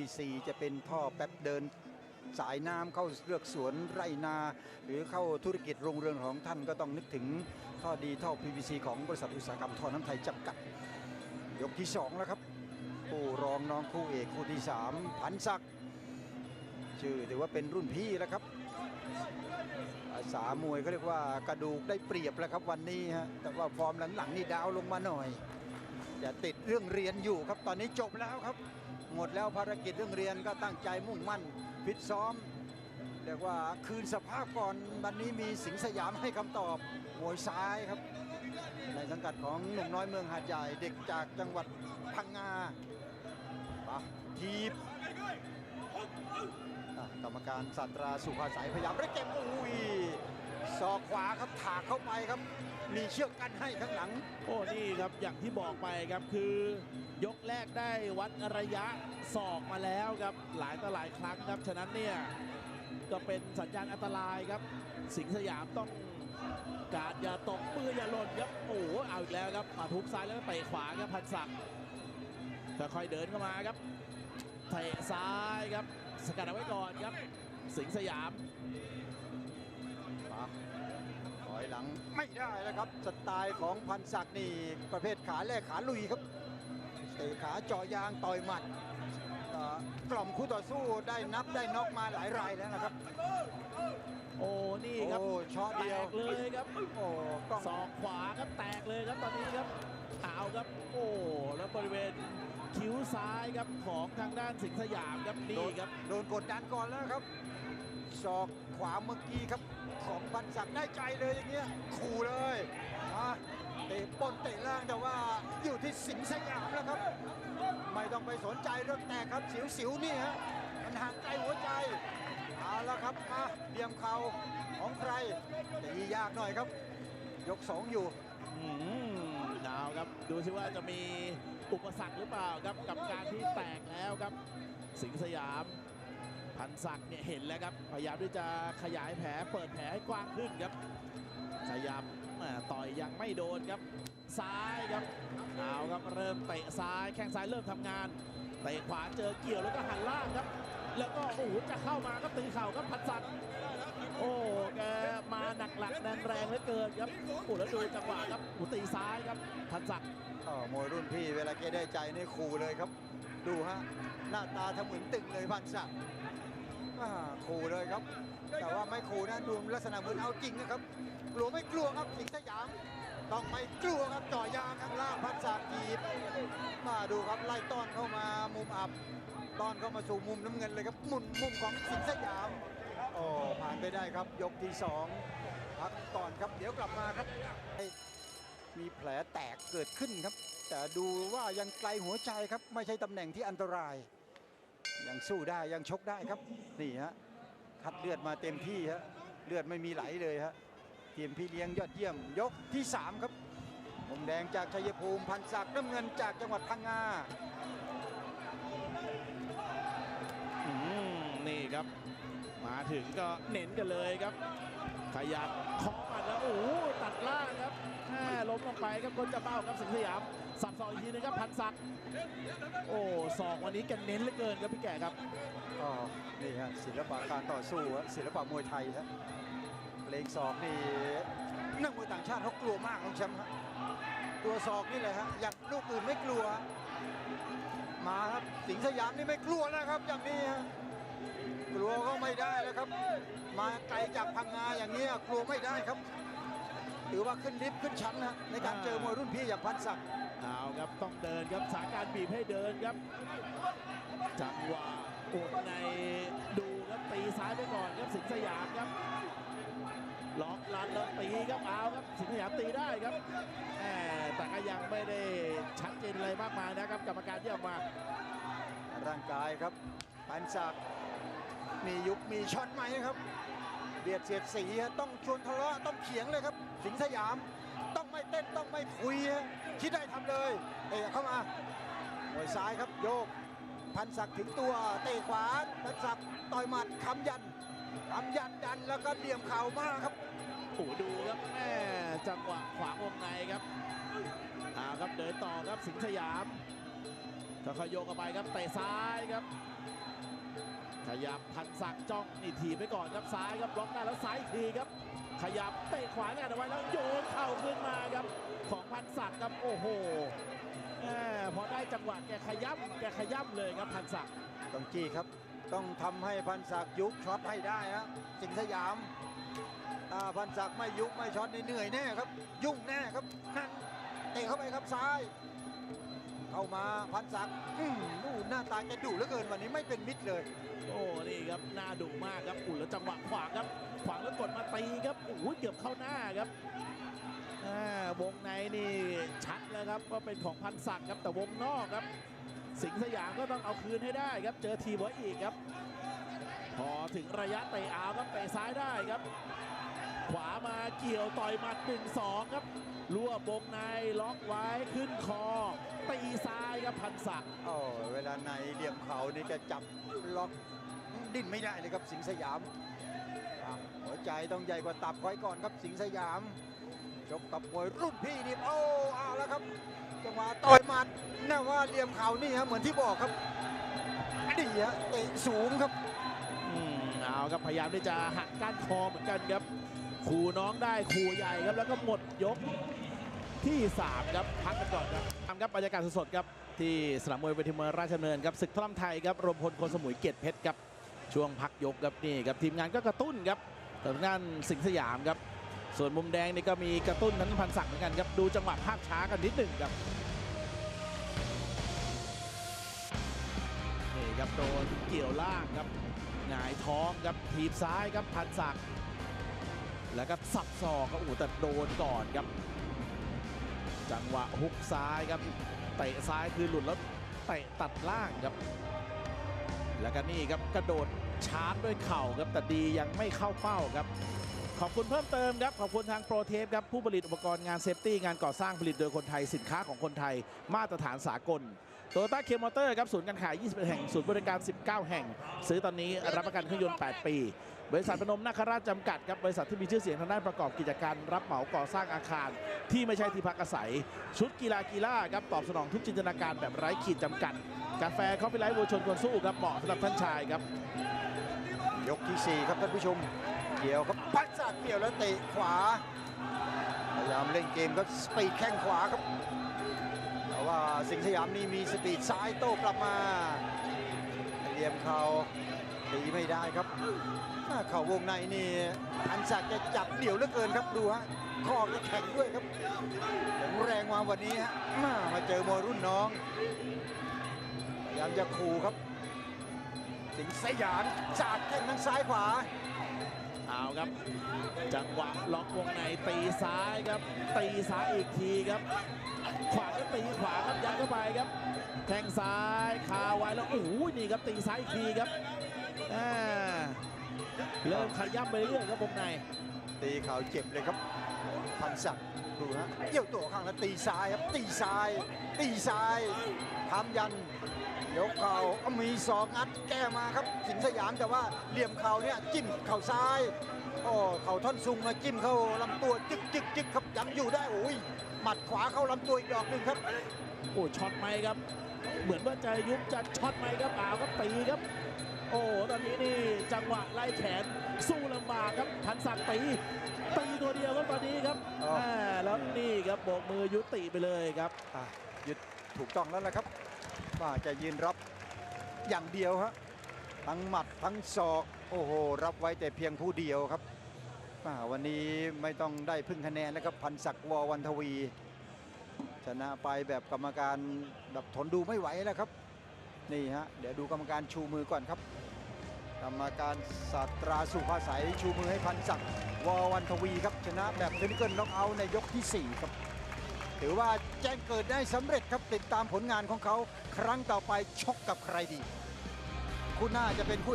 PVC จะเป็นท่อแป๊บเดินสายน้ำเข้าเลือกสวนไรนา หรือเข้าธุรกิจโรงเรือนของท่านก็ต้องนึกถึงท่อดีท่อ PVC ของบริษัทอุตสาหกรรมท่อน้ำไทยจำกัด ยกที่สองแล้วครับผู้รองน้องคู่เอกคู่ที่สามพันศักดิ์ชื่อถือว่าเป็นรุ่นพี่แล้วครับภาษามวยก็เรียกว่ากระดูกได้เปรียบแล้วครับวันนี้ฮะแต่ว่าฟอร์มหลังๆนี่ดาวลงมาหน่อยจะติดเรื่องเรียนอยู่ครับตอนนี้จบแล้วครับ หมดแล้วภารกิจเรื่องเรียนก็ตั้งใจมุ่งมั่นฟิตซ้อมเรียกว่าคืนสภาพก่อนวันนี้มีสิงสยามให้คำตอบมวยซ้ายครับ ในสังกัดของหนุ่มน้อยเมืองหาดใหญ่เด็กจากจังหวัดพังงาปะทีบกรรมการสัตราสุภาสายพยายามเร่งเกมอุ้ยศอกขวาครับถากเข้าไปครับ มีเชือกกั้นให้ข้างหลัง โอ้นี่ครับอย่างที่บอกไปครับคือยกแรกได้วัดระยะศอกมาแล้วครับหลายต่อหลายครั้งครับฉะนั้นเนี่ยก็เป็นสัญญาณอันตรายครับ สิงห์สยามต้องการอย่าตกมืออย่าหล่นครับโอ้เอาอีกแล้วครับมาทุบซ้ายแล้วก็เตะขวาครับพันศักดิ์ค่อยเดินเข้ามาครับเตะซ้ายครับ สกัดเอาไว้ก่อนครับ สิงห์สยาม อยหลังไม่ได้แล้วครับสไตล์ของพันศักดิ์นี่ประเภทขาแรกขาลุยครับเตะขาเจาะยางต่อยหมัดก็กล่อมคู่ต่อสู้ได้นับได้น็อกมาหลายรายแล้วนะครับ โอ้นี่ครับโอ้ช็อตแตเดียวกเลยครับโอ้กล้องศอกขวาครับแตกเลยครับตอนนี้ครับเอาครับโอ้แล้วบริเวณคิ้วซ้ายครับของทางด้านสิงห์สยามครับโดนี่นครับโดนกดดันก่อนแล้วครับ ศอกขวาเมื่อกี้ครับของพันศักได้ใจเลยอย่างเงี้ยขู่เลยมาเตะปนเตะล่างแต่ว่าอยู่ที่สิงห์สยามแล้วครับ ไม่ต้องไปสนใจเรื่องแตกครับสิวๆนี่ฮะมันห่างไกลหัวใจเอาละครับมาเดียมเข่าของใครตียากหน่อยครับ ยกสองอยู่อืมเอาครับดูสิว่าจะมีอุปสรรคหรือเปล่าครับกับการที่แตกแล้วครับ สิงห์สยาม พันศักดิ์เนี่ยเห็นแล้วครับพยายามที่จะขยายแผลเปิดแผลให้กว้างขึ้นครับขยับแหม่ต่อยยังไม่โดนครับซ้ายครับเอาครับเริ่มเตะซ้ายแข้งซ้ายเริ่มทำงานเตะขวาเจอเกี่ยวแล้วก็หันล่างครับ แล้วก็โอ้โหจะเข้ามาก็ตีเข่าครับพันศักดิ์โอ้แกมาหนักหลักแรงแรงเหลือเกินครับโอ้แล้วดูจังหวะครับโอ้ตีซ้ายครับพันศักดิ์อ๋อมวยรุ่นพี่เวลาแกได้ใจนี่ขู่เลยครับ ดูฮะหน้าตาทำเหมือนตึงเลยพันศักดิ์ ขู่เลยครับ แต่ว่าไม่ขู่นะดูลักษณะเหมือนเอาจริงนะครับ กลัวไม่กลัวครับสิงห์สยาม ต้องไม่กลัวครับจ่อยางข้างล่างพันศักดิ์จีบมาดูครับไล่ต้อนเข้ามามุมอับต้อนเข้ามาสู่มุมน้ำเงินเลยครับหมุนมุมของสิงห์สยามโอ้ผ่านไปได้ครับยกที่สองพักก่อนครับเดี๋ยวกลับมาครับ มีแผลแตกเกิดขึ้นครับ แต่ดูว่ายังไกลหัวใจครับ ไม่ใช่ตำแหน่งที่อันตราย ยังสู้ได้ยังชกได้ครับนี่ฮะคัดเลือดมาเต็มที่ฮะเลือดไม่มีไหลเลยฮะทีมพี่เลี้ยงยอดเยี่ยม ยกที่ 3 ครับมุมแดงจากชัยภูมิพันศักดิ์น้ำเงินจากจังหวัดพังงาอืมนี่ครับ มาถึงก็เน้นกันเลยครับ ขยับคาะหมัดแล้วโอ้โหตัดล่างครับแม่ล้มลงไปครับคนจะเบ้าครับสิงห์สยามสับสอกอีกทีนึงครับพันศักดิ์โอ้ศอกวันนี้กันเน้นเหลือเกินครับพี่แก่ครับก็นี่ฮะศิลปะการต่อสู้ฮะศิลปะมวยไทยฮะเลงศอกนี่นักมวยต่างชาติเขากลัวมากน้องแชมป์ฮะตัวศอกนี่แหละฮะอย่างลูกอื่นไม่กลัว มาครับสิงห์สยามนี่ไม่กลัวแล้วครับอย่างนี้ฮะ ลัวก็ไม่ได้แล้วครับ มาไกลจากพังงาอย่างนี้ยกลัวไม่ได้ครับถือว่าขึ้นลิฟต์ขึ้นชั้นนะในการเจอมวยรุ่นพี่อย่างพันศักดิ์เอาครับต้องเดินครับสถานการณ์บีบให้เดินครับจังหวะกดในดูครับตีซ้ายไปก่อนครับสิงห์สยามครับล็อกลันแล้วตีครับเอาครับสิงห์สยามตีได้ครับแหมแต่ก็ยังไม่ได้ชัดเจนอะไรมากมายนะครับกรรมการที่ออกมาร่างกายครับพันศักดิ์ มียุบมีช็อตไหมครับ เบียดเสียดสีต้องชวนทะเลาะต้องเถียงเลยครับ สิงห์สยาม ต้องไม่เต้นต้องไม่คุยคิดได้ทำเลยเตะเข้ามามวยซ้ายครับโยก พันศักดิ์ถึงตัวเตะขวาพันศักดิ์ต่อยหมัดคำยันคำยันดันแล้วก็เหลี่ยมเข่ามากครับโอ้ดูครับแม่จังหวะขวางวงในครับอาครับเดินต่อครับสิงห์สยามค่อยโยกเข้าไปครับเตะซ้ายครับ ขยับพันศักจ้องนี่ถีบไปก่อนครับซ้ายครับล็อกได้แล้วซ้ายอีกทีครับ ขยับเตะขวาแน่เอาไว้แล้วโยนเข่าขึ้นมาครับ ของพันศักดิ์ครับโอ้โหแหมพอได้จังหวะแกขย้ำแกขย้ำเลยครับพันศักก์ต้องจี้ครับ ต้องทำให้พันศักยุบช็อตให้ได้ฮะสิงสยามพันศักไม่ยุบไม่ช็อตเหนื่อยแน่ครับ ยุ่งแน่ครับนั่นเตะเข้าไปครับซ้าย เข้ามาพันศักดิ์นู่หน้าตาแกดุเหลือเกินวันนี้ไม่เป็นมิตรเลย โอ้นี่ครับหน้าดุมากครับอุ่นแล้วจังหวะขวางครับ ขวางแล้วกดมาตีครับโอ้โหเกือบเข้าหน้าครับวงในนี่ชัดแล้วครับว่าเป็นของพันศักดิ์ครับแต่วงนอกครับ สิงห์สยามก็ต้องเอาคืนให้ได้ครับ เจอทีไว้อีกครับ พอถึงระยะเตะอาครับเตะซ้ายได้ครับ ขวามาเกี่ยวต่อยหมัดหนึ่งสองครับรั่ววงในล็อกไว้ขึ้นคอ ตีซ้ายครับพันศักดิ์โอ้เวลาในเหลี่ยมเขานี่แกจับล็อกดิ้นไม่ได้เลยครับสิงห์สยามอะหัวใจต้องใหญ่กว่าตับไว้ก่อนครับสิงห์สยามชกกับมวยรุ่นพี่นี่โอ้เอาแล้วครับจังหวะต่อยหมัดน่าว่าเหลี่ยมเขานี่ฮะเหมือนที่บอกครับดีฮะเตะสูงครับอืมเอาครับพยายามที่จะหักก้านคอเหมือนกันครับ ขู่น้องได้ขู่ใหญ่ครับแล้วก็หมดยกที่ 3 ครับพักกันก่อนครับทำครับบรรยากาศสดๆครับที่สนามมวยเวทีมวยราชดำเนินครับศึกท่อมไทยครับรวมพลคนสมุยเกียรติเพชรครับช่วงพักยกครับนี่ครับทีมงานก็กระตุ้นครับทางด้านสิงห์สยามครับ ส่วนมุมแดงนี่ก็มีกระตุ้นนั้นพันศักดิ์เหมือนกันครับดูจังหวะภาพช้ากันนิดหนึ่งครับนี่ครับโดนเกี่ยวล่างครับหงายท้องครับทีบซ้ายครับพันศักดิ์ แล้วก็สับศอกครับโอ้โหแต่โดนก่อนครับ จังหวะฮุกซ้ายครับเตะซ้ายคือหลุดแล้วเตะตัดล่างครับ แล้วก็นี่ครับกระโดดชาร์จด้วยเข่าครับแต่ดียังไม่เข้าเป้าครับ ขอบคุณเพิ่มเติมครับ ขอบคุณทางโปรเทปครับ ผู้ผลิตอุปกรณ์งานเซฟตี้งานก่อสร้างผลิตโดยคนไทยสินค้าของคนไทยมาตรฐานสากลโตโยต้าเคมอเตอร์ครับศูนย์การขาย 21 แห่ง ศูนย์บริการ 19 แห่ง ซื้อตอนนี้รับประกันเครื่องยนต์ 8 ปี บริษัทพนมนาคราชจำกัดครับบริษัทที่มีชื่อเสียงทางด้านประกอบกิจการรับเหมาก่อสร้างอาคาร ที่ไม่ใช่ที่พักอาศัย ชุดกีฬากีฬาครับตอบสนองทุกจินตนาการแบบไร้ขีดจำกัด กาแฟคอฟฟี่ไลท์วัวชนคนสู้ครับเหมาะสำหรับท่านชายครับ ยกที่ 4 ครับท่านผู้ชม เกี่ยวครับพันศักดิ์เกี่ยวแล้วเตะขวา พยายามเล่นเกมครับสปีดแข้งขวาครับ แต่ว่าสิงห์สยามนี่มีสปีดซ้ายโต้กลับมาเหลี่ยมเขา ตีไม่ได้ครับอ่าเข่าวงในนี่พันศักดิ์จะจับเดี่ยวเหลือเกินครับดูฮะข้อจะแข็งด้วยครับแข็งแรงมาวันนี้ฮะมาเจอมวยรุ่นน้องพยายามจะขู่ครับ สิงสยามสาดแข้งทั้งซ้ายขวาเอาครับ จังหวะล็อกวงในตีซ้ายครับ ตีซ้ายอีกทีครับ ขวาก็ตีขวาครับยัดเข้าไปครับ แทงซ้ายคาไว้แล้วโอ้โหนี่ครับตีซ้ายอีกทีครับ อ่าเริ่มขย้ำไปเรื่อยๆครับวงในตีเข่าเจ็บเลยครับพันศักดิ์ดูฮะเกี่ยวตัวข้างแล้วตีซ้ายครับตีซ้าย ตีซ้ายทำยันยกเข่าเอามีสองงัดแก้มาครับสิงห์สยามแต่ว่าเหลี่ยมเข่าเนี่ยจิ้มเข่าซ้ายโอ้เข่าท่อนซุงมาจิ้มเข้าลำตัวจึกจึกจึกครับยังอยู่ได้โอ้ยหมัดขวาเข้าลำตัวอีกดอกหนึ่งครับโอ้ช็อตไหมครับ เหมือนว่าจะยุบจะช็อตไหมครับเปล่าครับตีครับ โอ้ตอนนี้นี่จังหวะไล่แขนสู้ลำบากครับพันศักดิ์ตีตีตัวเดียวครับตอนนี้ครับอ๋ออ่าแล้วนี่ครับโบกมือยุติไปเลยครับอะยึดถูกต้องแล้วละครับว่าจะยืนรับอย่างเดียวฮะทั้งหมัดทั้งศอกโอ้โหรับไว้แต่เพียงผู้เดียวครับอ่าวันนี้ไม่ต้องได้พึ่งคะแนนแล้วครับพันศักดิ์วอวันทวี ชนะไปแบบกรรมการแบบทนดูไม่ไหวแล้วครับ นี่ฮะ เดี๋ยวดูกรรมการชูมือก่อนครับ กรรมการศาสตราสุภาษัยชูมือให้พันศักดิ์วอวันทวีครับ ชนะแบบเทนเกิลน็อกเอาท์ในยกทีสี่ 4 ครับ ถือว่าแจ้งเกิดได้สำเร็จครับติดตามผลงานของเขา ครั้งต่อไปชกกับใครดีคู่หน้าจะเป็นคู่